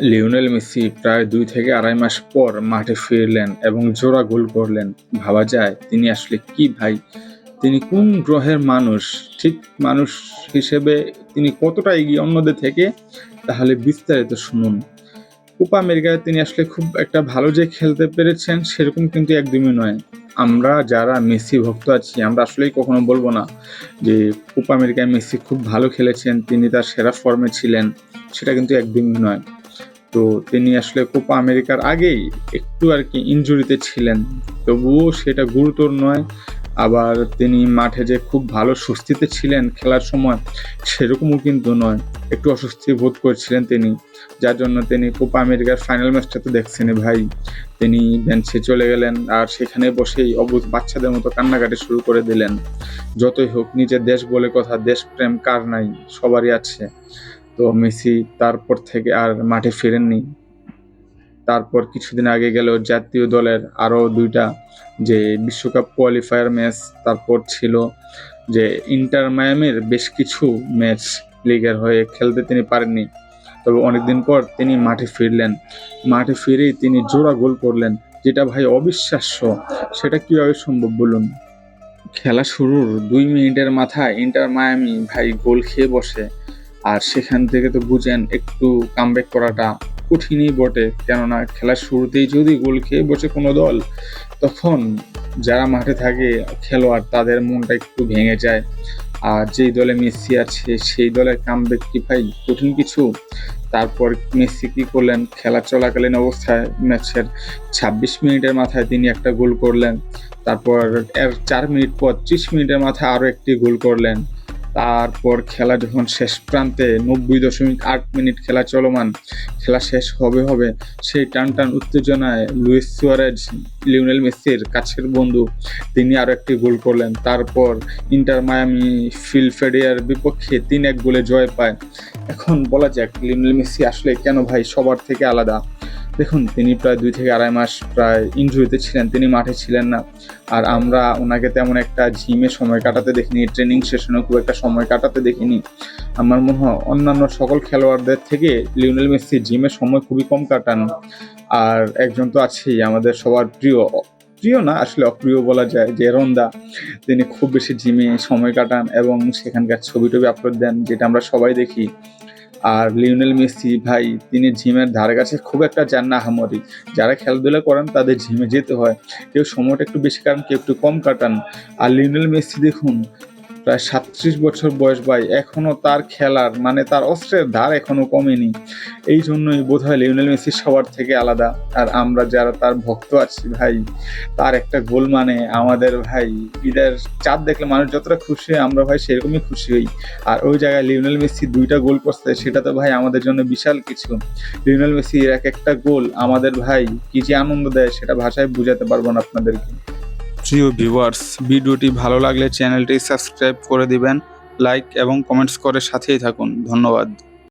Lionel Messi প্রায় দুই থেকে আড়াই মাস পর মাঠে ফিরলেন এবং জোড়া গোল করলেন। ভাবা যায় তিনি আসলে কি ভাই? তিনি কোন গ্রহের মানুষ? ঠিক মানুষ হিসেবে তিনি কতটা এগিয়ে অন্যদের থেকে? তাহলে বিস্তারিত শুনুন। কোপা আমেরিকায় তিনি আসলে খুব একটা ভালো যে খেলতে পেরেছেন সেরকম কিন্তু একদমই নয়। আমরা যারা মেসি ভক্ত আছি, আমরা আসলেই কখনো বলব না যে কোপা আমেরিকায় মেসি খুব ভালো খেলেছেন, তিনি তার সেরা ফর্মে ছিলেন, সেটা কিন্তু একদমই নয়। তো তিনি আসলে কোপা আমেরিকার আগেই একটু আর কি ইনজুরিতে ছিলেন। তবুও সেটা গুরুতর নয়। আবার তিনি মাঠে যে খুব ভালো স্বস্তিতে ছিলেন খেলার সময়, সেরকমও কিন্তু নয়। একটু অস্বস্তি বোধ করছিলেন তিনি। যার জন্য তিনি কোপা আমেরিকার ফাইনাল ম্যাচটা তো দেখছেনই ভাই। তিনি বেঞ্চে চলে গেলেন আর সেখানে বসেই অবুজ বাচ্চাদের মতো কান্নাকাটি শুরু করে দিলেন। যতই হোক, নিজের দেশ বলে কথা, দেশপ্রেম কার নাই? সবারই আছে। তো মেসি তারপর থেকে আর মাঠে ফেরেননি। তারপর কিছুদিন আগে গেল জাতীয় দলের আরও দুইটা যে বিশ্বকাপ কোয়ালিফায়ার ম্যাচ তারপর ছিল যে ইন্টার মায়ামের বেশ কিছু ম্যাচ লিগের হয়ে খেলতে তিনি পারেননি। তবে অনেকদিন পর তিনি মাঠে ফিরলেন। মাঠে ফিরেই তিনি জোড়া গোল করলেন, যেটা ভাই অবিশ্বাস্য। সেটা কীভাবে সম্ভব বলুন? খেলা শুরুর দুই মিনিটের মাথায় ইন্টার মায়ামি ভাই গোল খেয়ে বসে। আর সেখান থেকে তো বুঝেন একটু কামব্যাক করাটা কঠিনই বটে। কেননা খেলার শুরুতেই যদি গোল খেয়ে বসে কোনো দল, তখন যারা মাঠে থাকে খেলোয়াড়, তাদের মনটা একটু ভেঙে যায়। আর যেই দলে মেসি আছে, সেই দলের কামব্যাক কি ভাই? কঠিন কিছু। তারপর মেসি কি করলেন? খেলা চলাকালীন অবস্থায় ম্যাচের ছাব্বিশ মিনিটের মাথায় তিনি একটা গোল করলেন। তারপর এর চার মিনিট পর ত্রিশ মিনিটের মাথায় আরও একটি গোল করলেন। তারপর খেলা যখন শেষ প্রান্তে নব্বই দশমিক আট মিনিট খেলা চলমান, খেলা শেষ হবে হবে সেই টান টান উত্তেজনায় লুইস সুয়ারেজ, লিওনেল মেসির কাছের বন্ধু, তিনি আরও একটি গোল করলেন। তারপর ইন্টার মায়ামি ফিলফেডিয়ার বিপক্ষে তিন এক গোলে জয় পায়। এখন বলা যাক, লিওনেল মেসি আসলে কেন ভাই সবার থেকে আলাদা? দেখুন, তিনি প্রায় দুই থেকে আড়াই মাস প্রায় ইনজুরিতে ছিলেন, তিনি মাঠে ছিলেন না। আর আমরা ওনাকে তেমন একটা জিমে সময় কাটাতে দেখিনি ট্রেনিং সেশনেও খুব একটা সময় কাটাতে দেখিনি। আমার মনে হয় অন্যান্য সকল খেলোয়াড়দের থেকে লিওনেল মেসি জিমে সময় খুবই কম কাটান। আর একজন তো আছেই, আমাদের সবার প্রিয়। প্রিয় না, আসলে অপ্রিয় বলা যায় যে রন্দা তিনি খুব বেশি জিমে সময় কাটান এবং সেখানকার ছবি টবি আপলোড দেন, যেটা আমরা সবাই দেখি। আর লিওনেল মেসি ভাই, তিনি জিমের ধারে কাছে খুব একটা যান না আহামরি যারা খেলাধুলা করেন তাদের জিমে যেতে হয়। কেউ সময়টা একটু বেশি কাটান, কেউ একটু কম কাটান। আর লিওনেল মেসি দেখুন প্রায় সাতত্রিশ বছর বয়স ভাই। এখনও তার খেলার মানে তার অস্ত্রের ধার এখনও কমেনি। এই জন্যই বোধ হয় লিওনেল মেসি সবার থেকে আলাদা। আর আমরা যারা তার ভক্ত আছি ভাই, তার একটা গোল মানে আমাদের ভাই, ঈদের চাঁদ দেখলে মানুষ যতটা খুশি হয় আমরা ভাই সেরকমই খুশি হই। আর ওই জায়গায় লিওনেল মেসি দুইটা গোল করছে, সেটা তো ভাই আমাদের জন্য বিশাল কিছু। লিওনেল মেসির এক একটা গোল আমাদের ভাই কি যে আনন্দ দেয় সেটা ভাষায় বোঝাতে পারব না আপনাদেরকে। প্রিয় ভিউয়ার্স ভিডিওটি ভালো লাগলে চ্যানেলটি সাবস্ক্রাইব করে দিবেন লাইক এবং কমেন্টস করে সাথেই থাকুন। ধন্যবাদ।